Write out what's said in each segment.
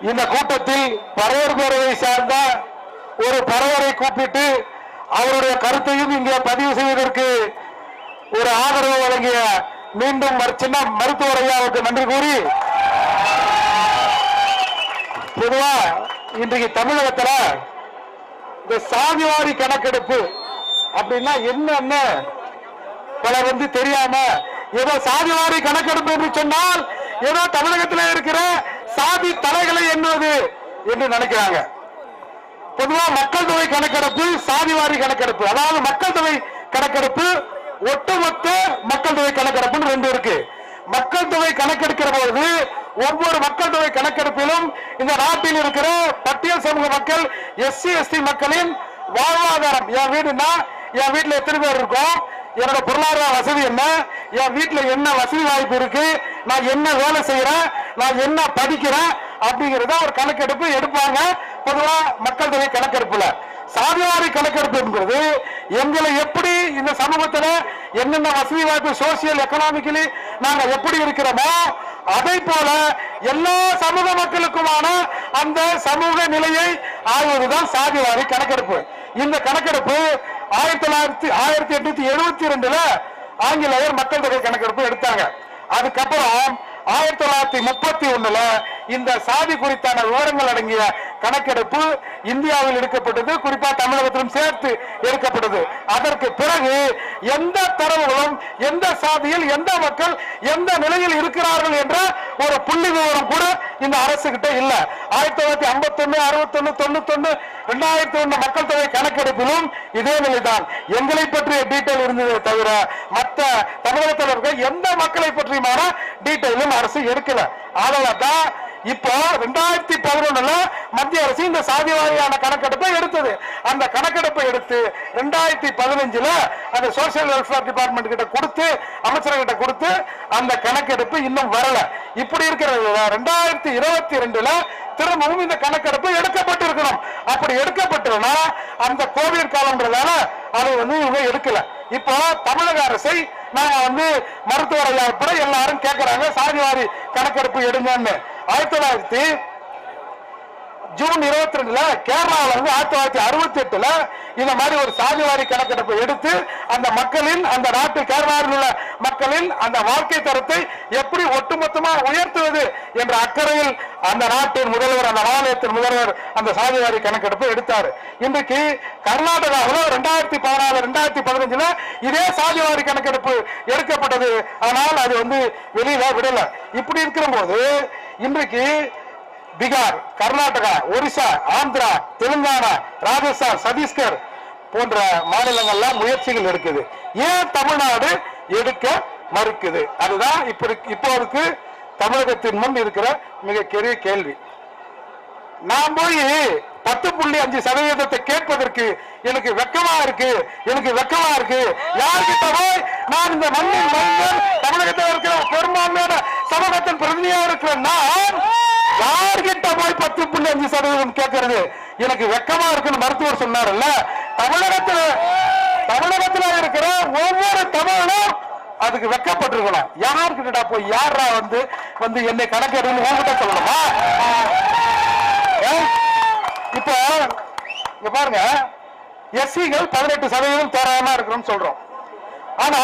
இந்த கூட்டத்தில் பறையர் பேரவை சார்ந்த ஒரு பறவரை கூப்பிட்டு அவருடைய கருத்தையும் இங்கே பதிவு செய்வதற்கு ஒரு ஆதரவு வழங்கிய மீண்டும் சின்ன மருத்துவர் நன்றி கூறி பொதுவா இன்றைக்கு தமிழகத்துல இந்த சாதிவாரி கணக்கெடுப்பு அப்படின்னா என்னன்னு பலர் வந்து தெரியாம ஏதோ சாதிவாரி கணக்கெடுப்பு என்று சொன்னால் ஏதோ தமிழகத்தில் இருக்கிற சாதி தலைகளை எண்ணுவது என்று நினைக்கிறாங்க. பொதுவா மக்கள் தொகை கணக்கெடுப்பு சாதிவாரி கணக்கெடுப்பு. அதாவது மக்கள் தொகை கணக்கெடுப்பு ஒட்டுமொத்த மக்கள் தொகை கணக்கெடுப்புன்னு ரெண்டு இருக்கு. மக்கள் தொகை கணக்கெடுக்கிற போது ஒவ்வொரு மக்கள் தொகை கணக்கெடுப்பிலும் இந்த நாட்டில் இருக்கிற பட்டியல் சமூக மக்கள் எஸ்சி எஸ்டி மக்களின் வாழ்வாதாரம். என் வீடுனா என் வீட்டில் எத்தனை பேர் இருக்கும்? என்னோட பொருளாதார வசதி என்ன? என் வீட்டில் என்ன வசதி வாய்ப்பு இருக்கு? நான் என்ன வேலை செய்யறேன்? நான் என்ன படிக்கிறேன் அப்படிங்கறத ஒரு கணக்கெடுப்பு எடுப்பாங்க. பொதுவா மக்கள் தொகை கணக்கெடுப்புல. சாதிவாரி கணக்கெடுப்புங்கிறது எங்களை எப்படி இந்த சமூகத்துல என்னென்ன வசதி வாய்ப்பு சோசியல் எக்கனாமிக்கலி நாங்க எப்படி இருக்கிறோமோ அதை போல எல்லா சமூக மக்களுக்குமான அந்த சமூக நிலையை ஆய்வதுதான் சாதிவாரி கணக்கெடுப்பு. இந்த கணக்கெடுப்பு ஆயிரத்தி தொள்ளாயிரத்தி ஆயிரத்தி எட்நூத்தி எழுபத்தி ரெண்டுல ஆங்கிலேயர் மக்கள் தொகை கணக்கெடுப்பு எடுத்தாங்க. அதுக்கப்புறம் ஆயிரத்தி தொள்ளாயிரத்தி முப்பத்தி ஒண்ணுல இந்த சாதி குறித்தான விவரங்கள் அடங்கிய கணக்கெடுப்பு இந்தியாவில் எடுக்கப்பட்டது குறிப்பா தமிழகத்திலும் சேர்த்து எடுக்கப்பட்டது. அதற்கு பிறகு எந்த தரவுகளும் எந்த சாதியில் எந்த மக்கள் எந்த நிலையில் இருக்கிறார்கள் என்ற ஒரு புள்ளி விவரம் கூட இந்த அரசு கிட்ட இல்ல. ஆயிரத்தி தொள்ளாயிரத்தி ஐம்பத்தி ஒண்ணு அறுபத்தி ஒண்ணு தொண்ணூத்தி ஒண்ணு ரெண்டாயிரத்தி ஒண்ணு மக்கள் தொகை கணக்கெடுப்பிலும் இதே நிலைதான். எங்களை பற்றிய டீட்டெயில் இருந்ததே தவிர மற்ற தமிழகத்தில் இருக்க எந்த மக்களை பற்றியுமான டீட்டெயிலும் அரசு எடுக்கல. அதனால தான் இப்போ ரெண்டாயிரத்தி பதினொன்னுல மத்திய அரசு இந்த சாதி வாரியான கணக்கெடுப்பை எடுத்தது. அந்த கணக்கெடுப்பை எடுத்து ரெண்டாயிரத்தி பதினஞ்சுல அந்த சோசியல் வெல்ஃபேர் டிபார்ட்மெண்ட் கிட்ட கொடுத்து அமைச்சர்கிட்ட கொடுத்து அந்த கணக்கெடுப்பு இன்னும் வரல. இப்படி இருக்கிற ரெண்டாயிரத்தி இருபத்தி ரெண்டுல திரும்பவும் இந்த கணக்கெடுப்பு எடுக்கப்பட்டிருக்கணும். அப்படி எடுக்கப்பட்டிருந்தா அந்த கோவிட் காலம்ன்றதால அதை வந்து இவங்க எடுக்கல. இப்போ தமிழக அரசை நாங்க வந்து மருத்துவர் ஐயா எல்லாரும் கேட்கறாங்க சாதிவாரி கணக்கெடுப்பு எடுங்கன்னு. ஆயிரத்தி தொள்ளாயிரத்தி ஜூன் இருபத்தி ரெண்டுல கேரளாவில் வந்து ஆயிரத்தி தொள்ளாயிரத்தி அறுபத்தி எட்டுல இந்த மாதிரி ஒரு சாதிவாரி கணக்கெடுப்பை எடுத்து அந்த மக்களின் அந்த நாட்டு கேரளாவில் உள்ள மக்களின் அந்த வாழ்க்கை தரத்தை எப்படி ஒட்டுமொத்தமா உயர்த்துவது என்ற அக்கறையில் அந்த நாட்டின் முதல்வர் அந்த மாநிலத்தின் முதல்வர் அந்த சாதிவாரி கணக்கெடுப்பை எடுத்தார். இன்றைக்கு கர்நாடகாவில் ரெண்டாயிரத்தி பதினாலு ரெண்டாயிரத்தி பதினஞ்சுல இதே சாதிவாரி கணக்கெடுப்பு எடுக்கப்பட்டது. ஆனால் அது வந்து வெளியில விடல. இப்படி இருக்கிற போது இன்றைக்கு பீகார் கர்நாடகா ஒரிசா ஆந்திரா தெலுங்கானா ராஜஸ்தான் சத்தீஸ்கர் போன்ற மாநிலங்கள்ல முயற்சிகள் இருக்குது ஏன் தமிழ்நாடு எடுக்க மறுக்குது? அதுதான் இப்ப இருக்கு- தமிழகத்தின் முன் இருக்கிற மிகப்பெரிய கேள்வி. நான் போய் பத்து புள்ளி அஞ்சு சதவீதத்தை கேட்பதற்கு எனக்கு வெக்கமா இருக்கு? எனக்கு வெக்கமா இருக்கு. யார்கிட்ட போய் நான் இந்த மண்ணின் மைந்தன் தமிழகத்தில் இருக்கிற பெரும்பான்மையான சமூகத்தின் பிரதிநிதியாக இருக்கிற நான் யார்கிட்ட போய் பத்து புள்ளி அஞ்சு சதவீதம் கேட்கறது எனக்கு வெக்கமா இருக்குன்னு மருத்துவர் சொன்னார்ல தமிழகத்துல தமிழகத்துல இருக்கிற ஒவ்வொரு தமிழனும் அதுக்கு வெக்கப்பட்டிருக்கணும். யார்கிட்டடா போய் யாரா வந்து வந்து என்னை கணக்கெடுன்னு உங்ககிட்ட சொல்லணுமா? இப்போ இங்க பாருங்க. எஸ்சிகள் பதினெட்டு சதவீதம் தோராயமா இருக்கிறோம்னு சொல்றோம். ஆனா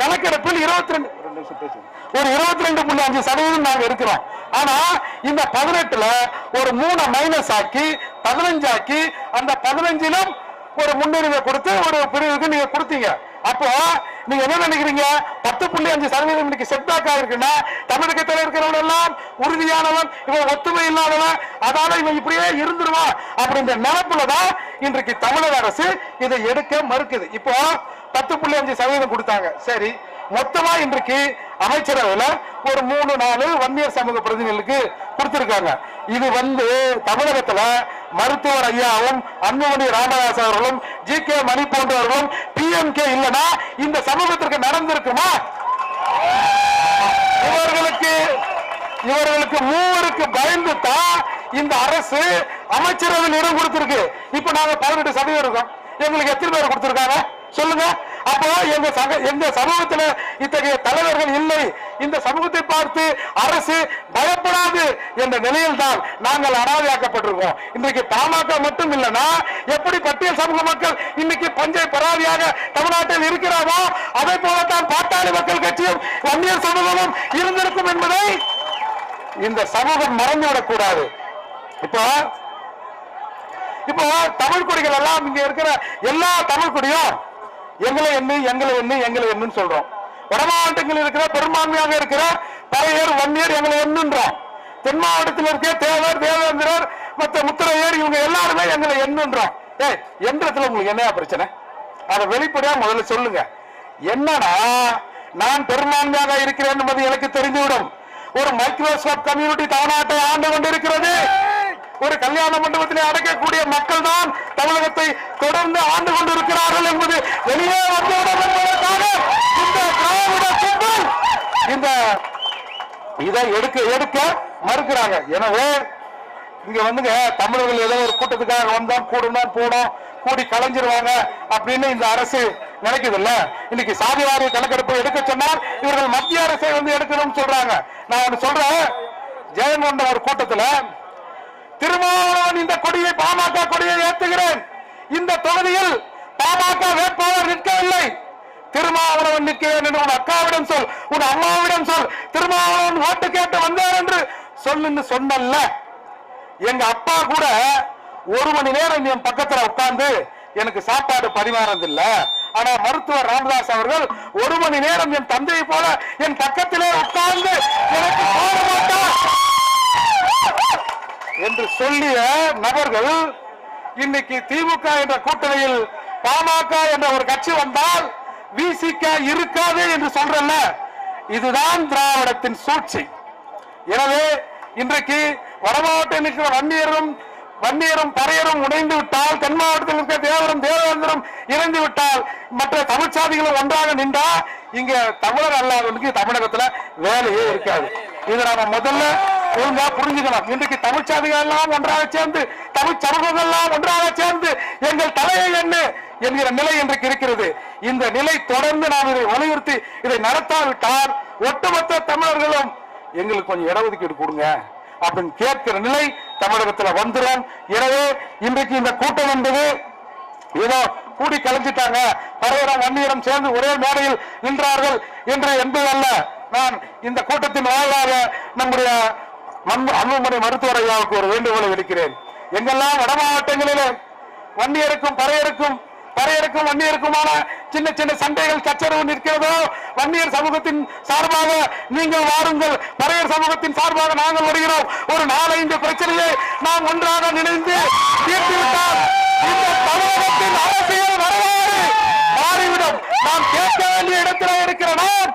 கணக்கெடுப்பில் இருபத்தி ரெண்டு ஒரு இருபத்தி ரெண்டு புள்ளி அஞ்சு சதவீதம் நாங்க இருக்கிறோம். ஆனா இந்த பதினெட்டுல ஒரு மூணு மைனஸ் ஆக்கி பதினஞ்சு ஆக்கி அந்த பதினஞ்சிலும் ஒரு முன்னுரிமை கொடுத்து ஒரு பிரிவுக்கு நீங்க கொடுத்தீங்க. அப்போ நீங்க என்ன நினைக்கிறீங்க? பத்து புள்ளி அஞ்சு சதவீதம் இன்னைக்கு செட்பேக் ஆயிருக்குன்னா தமிழகத்தில் இருக்கிறவன் எல்லாம் உறுதியானவன் இவன் ஒத்துமை இல்லாதவன் அதால இவன் இப்படியே இருந்துருவான் அப்படின்ற நினைப்புலதான் இன்றைக்கு தமிழக அரசு இதை எடுக்க மறுக்குது. இப்போ பத்து புள்ளி அஞ்சு சதவீதம் கொடுத்தாங்க. சரி மொத்தமா இன்றைக்கு அமைச்சரவையில ஒரு மூணு நாலு வன்னியர் சமூக பிரதிநிதிகளுக்கு கொடுத்திருக்காங்க. இது வந்து தமிழகத்துல மருத்துவர் ஐயாவும் அன்புமணி ராமதாஸ் அவர்களும் ஜி கே மணி போன்றவர்களும் பிஎம்கே இல்லனா இந்த சமூகத்திற்கு நடந்திருக்குமா? இவர்களுக்கு இவர்களுக்கு மூவருக்கு பயந்து தான் இந்த அரசு அமைச்சரவையில் இடம் கொடுத்திருக்கு. இப்ப நாங்க பதினெட்டு சதவீதம் இருக்கோம். எங்களுக்கு எத்தனை பேர் கொடுத்திருக்காங்க? சொல்லுங்க. அப்போ எங்க சங்க எங்க சமூகத்துல இத்தகைய தலைவர்கள் இல்லை. இந்த சமூகத்தை பார்த்து அரசு பயப்படாது என்ற நிலையில் தான் நாங்கள் அனாதையாக்கப்பட்டிருக்கோம் இன்றைக்கு பாமக மட்டும் இல்லைன்னா எப்படி பட்டியல் சமூக மக்கள் இன்னைக்கு பஞ்சை பராதியாக தமிழ்நாட்டில் இருக்கிறாரோ அதே போலத்தான் பாட்டாளி மக்கள் கட்சியும் வன்னியர் சமூகமும் இருந்திருக்கும் என்பதை இந்த சமூகம் மறந்துவிடக் கூடாது இப்போ இப்போ தமிழ் குடிகள் எல்லாம் இங்க இருக்கிற எல்லா தமிழ் குடியும் எங்களை என்ன எங்களை என்ன எங்களை என்னன்னு சொல்றோம். வட மாவட்டங்களில் இருக்கிற பெரும்பான்மையாக இருக்கிற பழையர் வன்னியர் எங்களை என்னன்றோம் தென் மாவட்டத்தில் இருக்கிற தேவர் தேவேந்திரர் மற்ற முத்திரையர் இவங்க எல்லாருமே எங்களை என்னன்றோம் ஏய் என்றத்துல உங்களுக்கு என்னையா பிரச்சனை? அதை வெளிப்படையா முதல்ல சொல்லுங்க. என்னன்னா நான் பெரும்பான்மையாக இருக்கிறேன் என்பது எனக்கு தெரிந்துவிடும். ஒரு மைக்ரோசாப்ட் கம்யூனிட்டி தமிழ்நாட்டை ஆண்டு கொண்டிருக்கிறது. ஒரு கல்யாண மண்டபத்தில் அடைக்கக்கூடிய மக்கள் தான் தமிழகத்தை தொடர்ந்து ஆண்டு கொண்டிருக்கிறார்கள் என்பது வெளியே வந்துவிடும் என்பதற்காக இந்த திராவிட இந்த இதை எடுக்க எடுக்க மறுக்கிறாங்க. எனவே இங்க வந்துங்க தமிழர்கள் ஏதோ ஒரு கூட்டத்துக்காக வந்தோம் கூடணும் போனோம் கூடி கலைஞ்சிருவாங்க அப்படின்னு இந்த அரசு நினைக்குது இல்ல இன்னைக்கு சாதிவாரி கணக்கெடுப்பு எடுக்க சொன்னால் இவர்கள் மத்திய அரசை வந்து எடுக்கணும்னு சொல்றாங்க. நான் ஒன்று சொல்றேன். ஜெயங்கொண்ட ஒரு கூட்டத்துல திருமாவளவன் இந்த கொடியை பாமக கொடியை ஏத்துகிறேன் இந்த தொகுதியில் பாமக வேட்பாளர் நிற்கவில்லை. திருமாவளவன் நிற்கிறேன் என்று உன் அக்காவிடம் சொல் உன் அம்மாவிடம் சொல். திருமாவளவன் ஓட்டு கேட்டு வந்தேன் என்று சொல்லுன்னு சொன்னல்ல. எங்க அப்பா கூட ஒரு மணி நேரம் என் பக்கத்துல உட்கார்ந்து எனக்கு சாப்பாடு பரிமாறது இல்ல ஆனா மருத்துவர் ராமதாஸ் அவர்கள் ஒரு மணி நேரம் என் தந்தையை போல என் பக்கத்திலே உட்கார்ந்து எனக்கு போட மாட்டார் சொல்லிய நபர்கள் இன்னைக்கு திமுக என்ற கூட்டணியில் பாமக என்ற ஒரு கட்சி வந்தால் விசிக இருக்காது என்று சொல்றல இதுதான் திராவிடத்தின் சூழ்ச்சி. எனவே இன்றைக்கு வட மாவட்டத்தில் இருக்கிற வன்னியரும் வன்னியரும் பறையரும் உடைந்து விட்டால் தென் மாவட்டத்தில் இருக்கிற தேவரும் தேவேந்திரம் இணைந்து விட்டால் மற்ற தமிழ் சாதிகளும் ஒன்றாக நின்றா இங்க தமிழர் அல்லாதவனுக்கு தமிழகத்துல வேலையே இருக்காது. இதை நாம முதல்ல ஒழுங்கா புரிஞ்சுக்கணும். இன்றைக்கு தமிழ் சாதிகள் எல்லாம் ஒன்றாக சேர்ந்து தமிழ் சமூகங்கள் எல்லாம் ஒன்றாக சேர்ந்து எங்கள் தலையை என்ன என்கிற நிலை இன்றைக்கு இருக்கிறது. இந்த நிலை தொடர்ந்து நாம் இதை வலியுறுத்தி இதை நடத்தாவிட்டால் ஒட்டுமொத்த தமிழர்களும் எங்களுக்கு கொஞ்சம் இடஒதுக்கீடு கொடுங்க அப்படின்னு கேட்கிற நிலை தமிழகத்துல வந்துடும். எனவே இன்றைக்கு இந்த கூட்டம் என்பது ஏதோ கூடி கலைஞ்சிட்டாங்க. பறையரம் வன்னியரம் சேர்ந்து ஒரே மேடையில் நின்றார்கள். என்று என்பதல்ல. நான் இந்த கூட்டத்தின் வாயிலாக நம்முடைய அன்புமணி மருத்துவர் ஐயாவுக்கு ஒரு வேண்டுகோளை விடுக்கிறேன். எங்கெல்லாம் வட மாவட்டங்களிலே வன்னியருக்கும் பறையருக்கும் பறையருக்கும் வன்னியருக்குமான சின்ன சின்ன சண்டைகள் சச்சரவு நிற்கிறதோ வன்னியர் சமூகத்தின் சார்பாக நீங்கள் வாருங்கள். பறையர் சமூகத்தின் சார்பாக நாங்கள் வருகிறோம். ஒரு நாலஞ்சு பிரச்சனையை நாம் ஒன்றாக நினைந்து தீர்த்துவிட்டால் இந்த தமிழகத்தின் அரசியல் வரலாறு மாறிவிடும். நாம் கேட்க வேண்டிய இடத்திலே இருக்கிற நாம்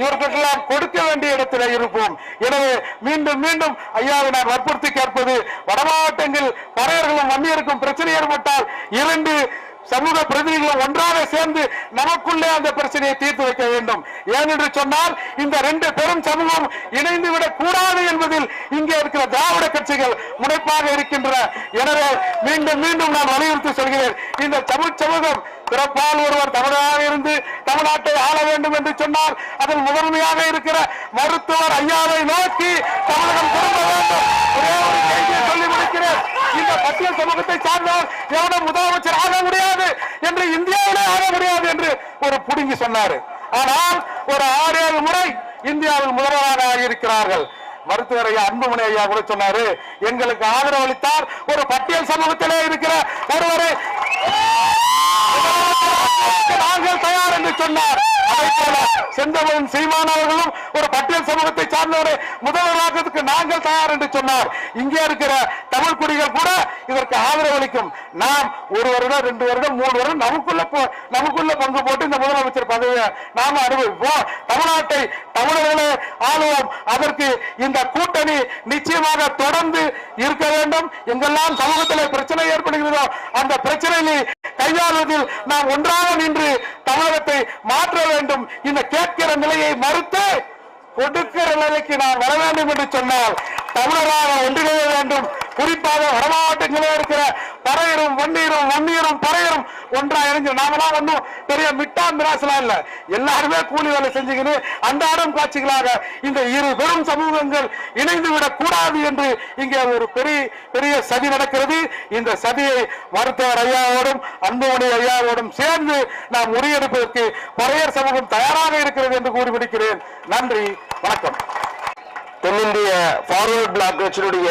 இவர்களுக்கெல்லாம் கொடுக்க வேண்டிய இடத்துல இருப்போம். எனவே மீண்டும் மீண்டும் ஐயாவை நான் வற்புறுத்தி கேட்பது வட மாவட்டங்கள் பறையர்களும் வன்னியருக்கும் பிரச்சனை ஏற்பட்டால் இரண்டு சமூக பிரதிநிதிகளும் ஒன்றாக சேர்ந்து நமக்குள்ளே அந்த பிரச்சனையை தீர்த்து வைக்க வேண்டும். ஏனென்று சொன்னால் இந்த ரெண்டு பெரும் சமூகம் இணைந்து விடக் கூடாது என்பதில் இங்கே இருக்கிற திராவிட கட்சிகள் முனைப்பாக இருக்கின்றன. எனவே மீண்டும் மீண்டும் நான் வலியுறுத்தி சொல்கிறேன். இந்த தமிழ் சமூகம் பிறப்பால் ஒருவர் தமிழராக இருந்து தமிழ்நாட்டை ஆள வேண்டும் என்று சொன்னால் அதில் முதன்மையாக இருக்கிற மருத்துவர் ஐயாவை நோக்கி தமிழகம் திரும்ப வேண்டும். ஒரே ஒரு செய்தியை சொல்லி முடிக்கிறேன். இந்த பட்டியல் சமூகத்தை சார்ந்தவர் எவனும் முதலமைச்சர் ஆக முடியாது என்று இந்தியாவிலே ஆக முடியாது என்று ஒரு புடுங்கி சொன்னார். ஆனால் ஒரு ஆறு ஏழு முறை இந்தியாவில் முதல்வராக ஆகியிருக்கிறார்கள். மருத்துவர் ஐயா அன்புமணி ஐயா கூட சொன்னாரு எங்களுக்கு ஆதரவு அளித்தார் ஒரு பட்டியல் சமூகத்திலே இருக்கிற ஒருவரை நாங்கள் தயார் என்று சொன்னார். அதை செந்தமிழன் சீமான் அவர்களும் ஒரு பட்டியல் சமூகத்தை சார்ந்தவரை முதல்வராக்கிறதுக்கு நாங்கள் தயார் என்று சொன்னார். இங்கே இருக்கிற தமிழ் குடிகள் கூட இதற்கு ஆதரவு அளிக்கும். நாம் ஒரு வருடம் ரெண்டு வருடம் மூணு வருடம் நமக்குள்ள போ- நமக்குள்ள பங்கு போட்டு இந்த முதலமைச்சர் பதவியை நாம அனுபவிப்போம். தமிழ்நாட்டை தமிழர்களே ஆளுவோம் அதற்கு இந்த கூட்டணி நிச்சயமாக தொடர்ந்து இருக்க வேண்டும். எங்கெல்லாம் சமூகத்தில் பிரச்சனை ஏற்படுகிறதோ அந்த பிரச்சனையை கையாளுவதில் நாம் ஒன்றாக நின்று தமிழகத்தை மாற்ற வேண்டும். இந்த கேட்கிற நிலையை மறுத்து கொடுக்கிற நிலைக்கு நான் வர வேண்டும் என்று சொன்னால் தமிழராக ஒன்றிணைய வேண்டும். குறிப்பாக வட மாவட்டங்களில் இருக்கிற பறையரும் வன்னீரும் வன்னீரும் பறையரும் ஒன்றா இணைஞ்சு நாமெல்லாம் ஒன்றும் பெரிய மிட்டா மிராசலாம் இல்ல. எல்லாருமே கூலி வேலை செஞ்சுக்கின்னு அன்றாடம் காட்சிகளாக இந்த இரு பெரும் சமூகங்கள் இணைந்து விடக் கூடாது என்று இங்கே ஒரு பெரிய பெரிய சதி நடக்கிறது. இந்த சதியை மருத்துவர் ஐயாவோடும் அன்புமணி ஐயாவோடும் சேர்ந்து நாம் முறியெடுப்பதற்கு பறையர் சமூகம் தயாராக இருக்கிறது என்று கூறி முடிக்கிறேன் நன்றி வணக்கம். தென்னிந்திய ஃபார்வர்ட் பிளாக் கட்சியினுடைய